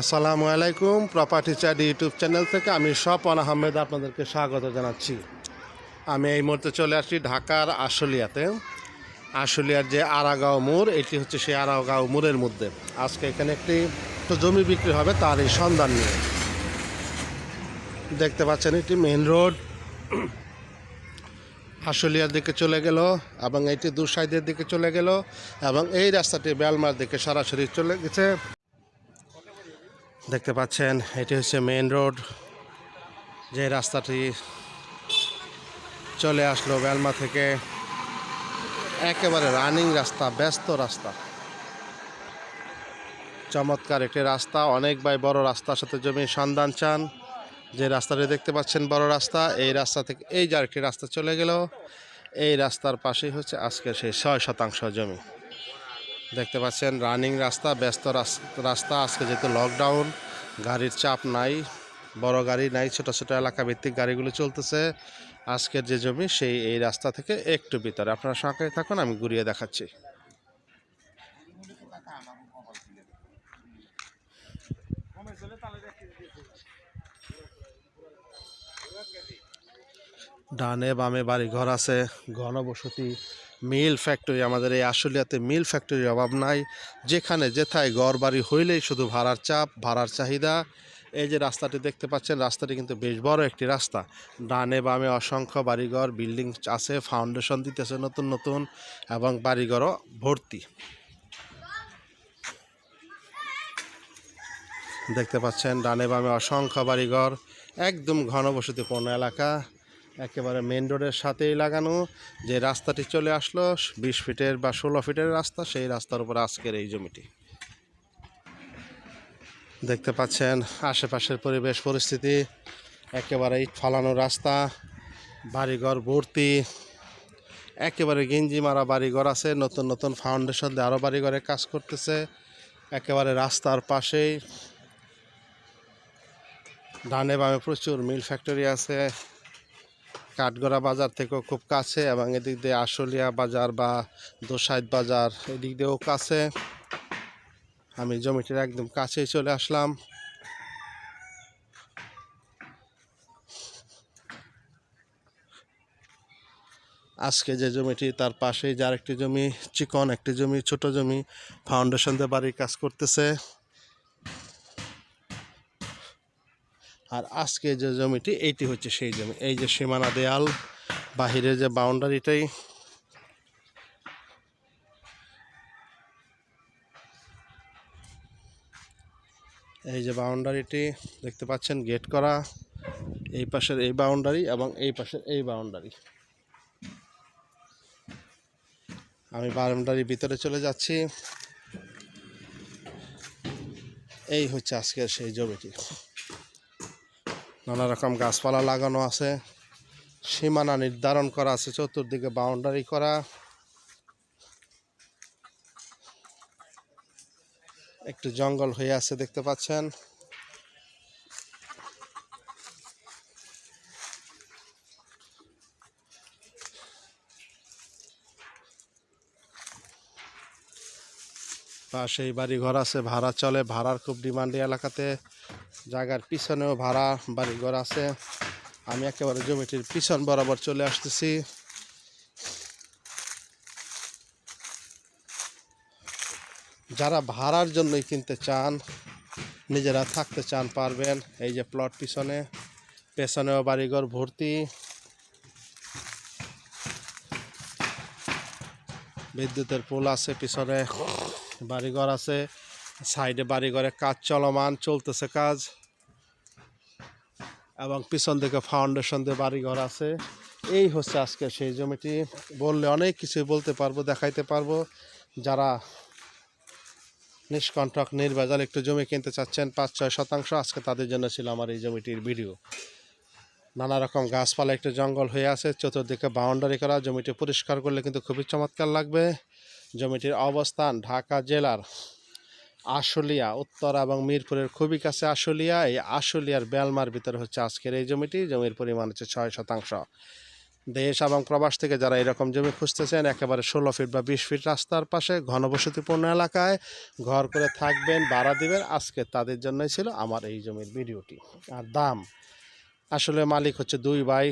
আসসালামু আলাইকুম property chat YouTube channel থেকে আমি স্বপন আহমেদ আপনাদেরকে স্বাগত জানাচ্ছি। আমি এই মুহূর্তে চলে আসছি ঢাকার আশুলিয়াতে। আশুলিয়ার যে আরাগাঁও মোড়, এটি হচ্ছে সেই আরাগাঁও মোড়ের মধ্যে। আজকে এখানে একটি জমি বিক্রি হবে তার এই সন্ধান নিয়ে। দেখতে পাচ্ছেন এটি মেন রোড আশুলিয়ার দিকে চলে গেল এবং এটি দুসাইদের দিকে চলে গেল এবং এই রাস্তাটি বেলমার দিকে সরাসরি চলে গেছে। দেখতে পাচ্ছেন, এটি হচ্ছে মেন রোড যে রাস্তাটি চলে আসলো বেলমা থেকে। একেবারে রানিং রাস্তা, ব্যস্ত রাস্তা। চমৎকার একটি রাস্তা, অনেক বাই বড় রাস্তার সাথে জমির সন্ধান চান। যে রাস্তাটি দেখতে পাচ্ছেন, বড় রাস্তা, এই রাস্তা থেকে এই যে রাস্তা চলে গেল, এই রাস্তার পাশেই হচ্ছে আজকের সেই ছয় শতাংশ জমি। দেখতে পাচ্ছেন রানিং রাস্তা, ব্যস্ত রাস- রাস্তা, আজকে যেহেতু লকডাউন গাড়ির চাপ নাই, বড় গাড়ি নাই, ছোট ছোট এলাকা ভিত্তিক গাড়িগুলো চলতেছে, আজকের যে জমি সেই, এই রাস্তা থেকে একটু ভিতরে। আপনারা সঙ্গে থাকুন, আমি ঘুরিয়ে দেখাচ্ছি। ডানে বামে বাড়ি ঘর আছে ঘনবসতি মিল ফ্যাক্টরি, আমাদের এই আশুলিয়াতে মিল ফ্যাক্টরির অভাব নাই। যেখানে যেথায় ঘর বাড়ি হইলেই শুধু ভাড়ার চাপ, ভাড়ার চাহিদা। এই যে রাস্তাটি দেখতে পাচ্ছেন, রাস্তাটি কিন্তু বেশ বড় একটি রাস্তা। ডানে বামে অসংখ্য বাড়িঘর, বিল্ডিং আছে, ফাউন্ডেশন দিতেছে নতুন নতুন এবং বাড়িঘরও ভর্তি। দেখতে পাচ্ছেন, ডানে বামে অসংখ্য বাড়িঘর, একদম ঘনবসতিপূর্ণ এলাকা। একেবারে মেন রোডের সাথেই লাগানো। যে রাস্তাটি চলে আসলো, বিশ ফিটের বা ষোলো ফিটের রাস্তা, সেই রাস্তার উপর আজকের এই জমিটি। দেখতে পাচ্ছেন, আশেপাশের পরিবেশ পরিস্থিতি, একেবারে ইট ফালানো রাস্তা, বাড়িঘর ভর্তি, একেবারে গেঞ্জি মারা বাড়িঘর আছে, নতুন নতুন ফাউন্ডেশন দিয়ে আরও বাড়িঘরে কাজ করতেছে, একেবারে রাস্তার পাশেই। ডানে বামে প্রচুর মিল ফ্যাক্টরি আছে কাঠগড়া বাজার থেকেও খুব কাছে এবং এদিক দিয়ে আশুলিয়া বাজার বা দোসাইদ বাজার এদিক দিয়েও কাছে। আমি জমিটির একদম কাছেই চলে আসলাম। আজকে যে জমিটি, তার পাশেই যার একটি জমি, চিকন একটি জমি, ছোট জমি ফাউন্ডেশন দিয়ে বাড়ির কাজ করতেছে। আর আজকে যে জমিটি, এইটি হচ্ছে সেই জমি। এই যে সীমানা দেয়াল, বাহিরের যে বাউন্ডারিটাই এই যে বাউন্ডারিটি দেখতে পাচ্ছেন গেট করা। এই পাশের এই বাউন্ডারি এবং এই পাশের এই বাউন্ডারি আমি বাউন্ডারির ভিতরে চলে যাচ্ছি। এই হচ্ছে আজকের সেই জমিটি। নানা রকম গাছপালা লাগানো আছে, সীমানা নির্ধারণ করা আছে, চতুর্দিকে বাউন্ডারি করা। একটু জঙ্গল হয়ে আছে দেখতে পাচ্ছেন। পাশেই বাড়ি ঘর আছে, ভাড়া চলে, ভাড়ার খুব ডিমান্ডি এলাকাতে। জায়গার পিছনেও ভাড়া বাড়ি ঘর আছে। আমি একেবারে জমিটির পিছন বরাবর চলে আসতেছি। যারা ভাড়ার জন্যই কিনতে চান, নিজেরা থাকতে চান পারবেন। এই যে প্লট পিছনে, পেছনেও বাড়িঘর ভর্তি। বিদ্যুতের পোল আছে পিছনে, বাড়িঘর আছে। সাইডে বাড়িঘরে কাজ চলমান, চলতেছে কাজ। এবং পিছন দিকে ফাউন্ডেশন দিয়ে বাড়িঘর আছে। এই হচ্ছে আজকে সেই জমিটি। বললে অনেক কিছু বলতে পারব, দেখাইতে পারব। যারা নিষ্কণ্ঠক, নির্ভেজাল একটু জমি কিনতে চাচ্ছেন পাঁচ ছয় শতাংশ আজকে তাদের জন্য ছিল আমার এই জমিটির ভিডিও। নানা রকম গাছপালা, একটু জঙ্গল হয়ে আছে, চতুর্দিকে বাউন্ডারি করা, জমিটি পরিষ্কার করলে কিন্তু খুবই চমৎকার লাগবে। জমিটির অবস্থান ঢাকা জেলার আশুলিয়া, উত্তর এবং মিরপুরের খুবই কাছে আশুলিয়া। এই আশুলিয়ার বেলমার ভিতরে হচ্ছে আজকের এই জমিটি। জমির পরিমাণ হচ্ছে ছয় শতাংশ। দেশ এবং প্রবাস থেকে যারা এরকম জমি খুঁজতেছেন, একেবারে ষোলো ফিট বা বিশ ফিট রাস্তার পাশে ঘনবসতিপূর্ণ এলাকায় ঘর করে থাকবেন, ভাড়া দিবেন। আজকে তাদের জন্যই ছিল আমার এই জমির ভিডিওটি। আর দাম? আসলে মালিক হচ্ছে দুই বাই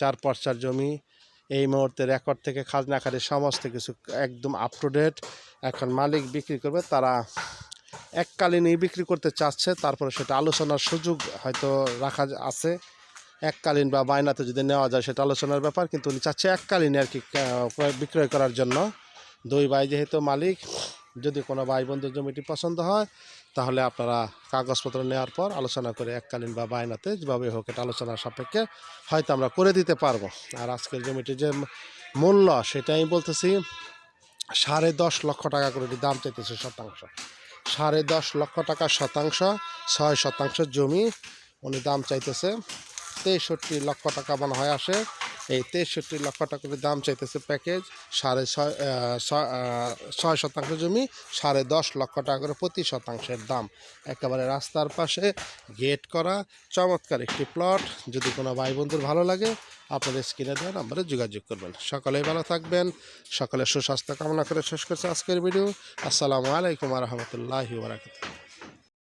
চার পর্চার জমি। এই মুহূর্তে রেকর্ড থেকে খাজনা খারিজ সমস্ত কিছু একদম আপ টু ডেট এখন মালিক বিক্রি করবে, তারা এককালীনই বিক্রি করতে চাচ্ছে, তারপরে সেটা আলোচনার সুযোগ হয়তো রাখা আছে। এককালীন বা বায়নাতে যদি নেওয়া যায় সেটা আলোচনার ব্যাপার, কিন্তু উনি চাচ্ছে এককালীন আর কি ক্রয়- বিক্রয় করার জন্য। দুই ভাই যেহেতু মালিক, যদি কোনো ভাই বন্ধুর জমিটি পছন্দ হয়, তাহলে আপনারা কাগজপত্র নেওয়ার পর আলোচনা করে এককালীন বা বায়নাতে যেভাবে হোক এটা আলোচনার সাপেক্ষে হয়তো আমরা করে দিতে পারব। আর আজকের জমিটির যে মূল্য সেটা আমি বলতেছি, সাড়ে দশ লক্ষ টাকা করে দাম চাইতেছে শতাংশ। সাড়ে দশ লক্ষ টাকা শতাংশ, ছয় শতাংশ জমি। উনি দাম চাইতেছে তেষট্টি লক্ষ টাকা মনে হয় আসে। এই তেষট্টি লক্ষ টাকা করে দাম চাইতেছে প্যাকেজ, সাড়ে ছয় ছয় শতাংশ জমি, সাড়ে দশ লক্ষ টাকা করে প্রতি শতাংশের দাম। একেবারে রাস্তার পাশে গেট করা, চমৎকার একটি প্লট। যদি কোনো ভাই বন্ধুর ভালো লাগে, আপনাদের স্ক্রিনে দেওয়া নাম্বারে যোগাযোগ করবেন। সকলেই ভালো থাকবেন, সকলের সুস্বাস্থ্য কামনা করে শেষ করছে আজকের ভিডিও। আসসালামু আলাইকুম রহমতুল্লাহি বারাকাতুহু।